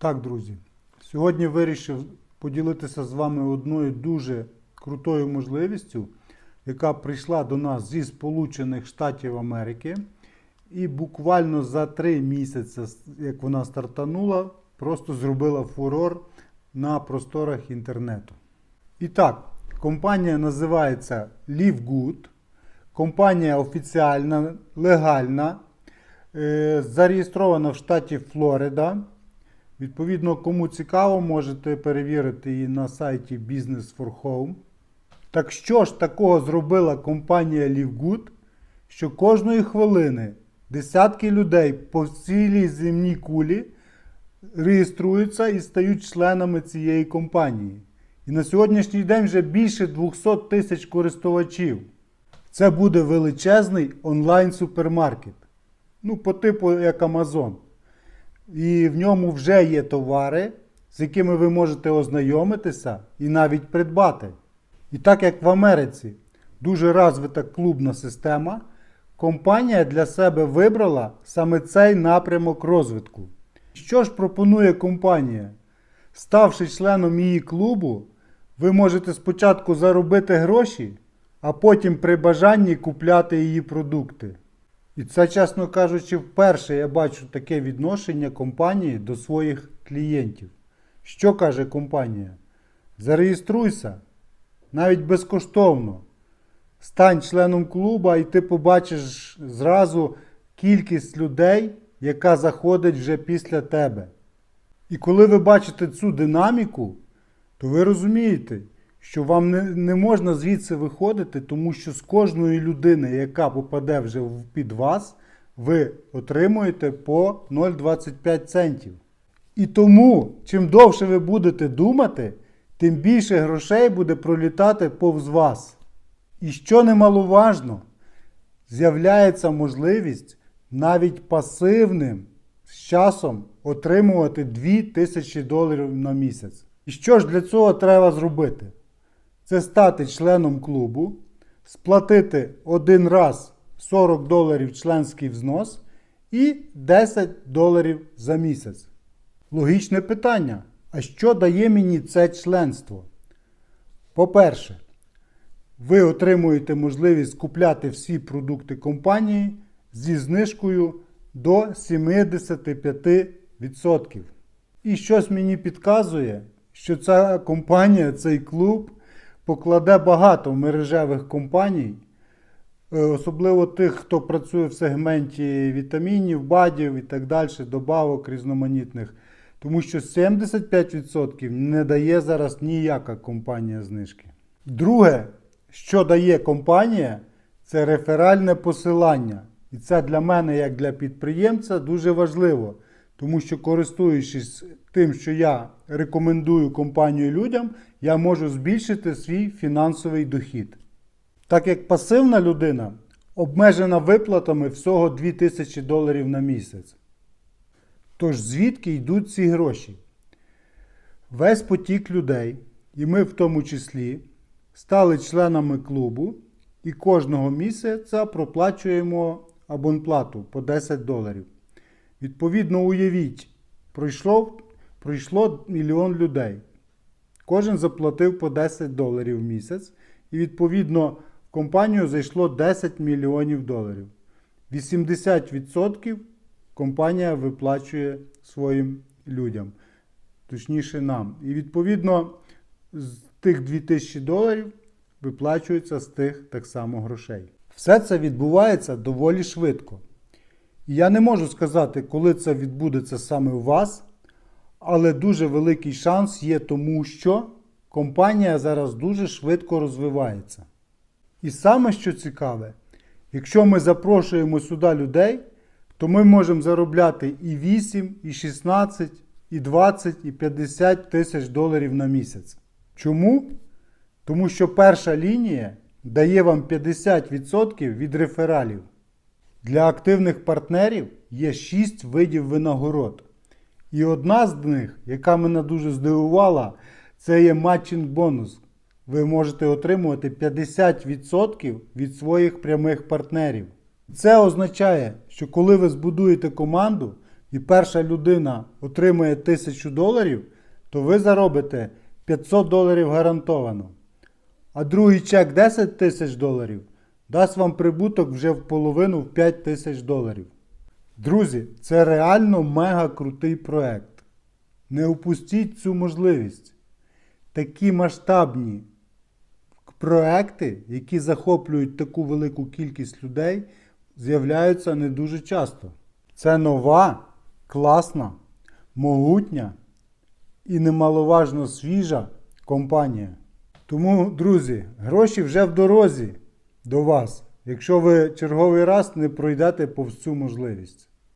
Так, друзі, сьогодні вирішив поділитися з вами одною дуже крутою можливістю, яка прийшла до нас зі Сполучених Штатів Америки. І буквально за три місяці, як вона стартанула, просто зробила фурор на просторах інтернету. І так, компанія називається LiveGood. Компанія офіціальна, легальна, е, зареєстрована в штаті Флорида. Відповідно, кому цікаво, можете перевірити її на сайті Business for Home. Так що ж такого зробила компанія LiveGood, що кожної хвилини десятки людей по цілій земній кулі реєструються і стають членами цієї компанії. І на сьогоднішній день вже більше 200 тисяч користувачів. Це буде величезний онлайн-супермаркет. Ну, по типу як Amazon. І в ньому вже є товари, з якими ви можете ознайомитися і навіть придбати. І так як в Америці дуже розвита клубна система, компанія для себе вибрала саме цей напрямок розвитку. Що ж пропонує компанія? Ставши членом її клубу, ви можете спочатку заробити гроші, а потім при бажанні купляти її продукти. І це, чесно кажучи, вперше я бачу таке відношення компанії до своїх клієнтів. Що каже компанія? Зареєструйся навіть безкоштовно. Стань членом клуба, і ти побачиш зразу кількість людей, яка заходить вже після тебе. І коли ви бачите цю динаміку, то ви розумієте, що вам не, не можна звідси виходити, тому що з кожної людини, яка попаде вже під вас, ви отримуєте по 0,25 центів. І тому, чим довше ви будете думати, тим більше грошей буде пролітати повз вас. І що немаловажно, з'являється можливість навіть пасивним з часом отримувати 2000 доларів на місяць. І що ж для цього треба зробити? Це стати членом клубу, сплатити один раз 40 доларів членський взнос і 10 доларів за місяць. Логічне питання. А що дає мені це членство? По-перше, ви отримуєте можливість купляти всі продукти компанії зі знижкою до 75%. І щось мені підказує, що ця компанія, цей клуб покладе багато мережевих компаній, е, особливо тих, хто працює в сегменті вітамінів, БАДів і так далі, добавок різноманітних. Тому що 75% не дає зараз ніяка компанія знижки. Друге, що дає компанія, це реферальне посилання. І це для мене, як для підприємця, дуже важливо. Тому що, користуючись тим, що я рекомендую компанію людям, я можу збільшити свій фінансовий дохід. Так як пасивна людина обмежена виплатами всього 2000 доларів на місяць. Тож звідки йдуть ці гроші? Весь потік людей, і ми в тому числі, стали членами клубу і кожного місяця проплачуємо абонплату по 10 доларів. Відповідно, уявіть, пройшло, пройшло мільйон людей. Кожен заплатив по 10 доларів в місяць, і відповідно в компанію зайшло 10 мільйонів доларів. 80% компанія виплачує своїм людям, точніше нам. І відповідно з тих 2000 доларів виплачується з тих так само грошей. Все це відбувається доволі швидко. Я не можу сказати, коли це відбудеться саме у вас, але дуже великий шанс є тому, що компанія зараз дуже швидко розвивається. І саме що цікаве, якщо ми запрошуємо сюди людей, то ми можемо заробляти і 8, і 16, і 20, і 50 тисяч доларів на місяць. Чому? Тому що перша лінія дає вам 50% від рефералів. Для активних партнерів є 6 видів винагород. І одна з них, яка мене дуже здивувала, це є матчинг бонус. Ви можете отримувати 50% від своїх прямих партнерів. Це означає, що коли ви збудуєте команду, і перша людина отримує 1000 доларів, то ви заробите 500 доларів гарантовано. А другий чек 10 тисяч доларів дасть вам прибуток вже в половину в 5 тисяч доларів. Друзі, це реально мега крутий проект. Не упустіть цю можливість. Такі масштабні проекти, які захоплюють таку велику кількість людей, з'являються не дуже часто. Це нова, класна, могутня і немаловажно свіжа компанія. Тому, друзі, гроші вже в дорозі до вас, якщо ви черговий раз не пройдете повз цю можливість.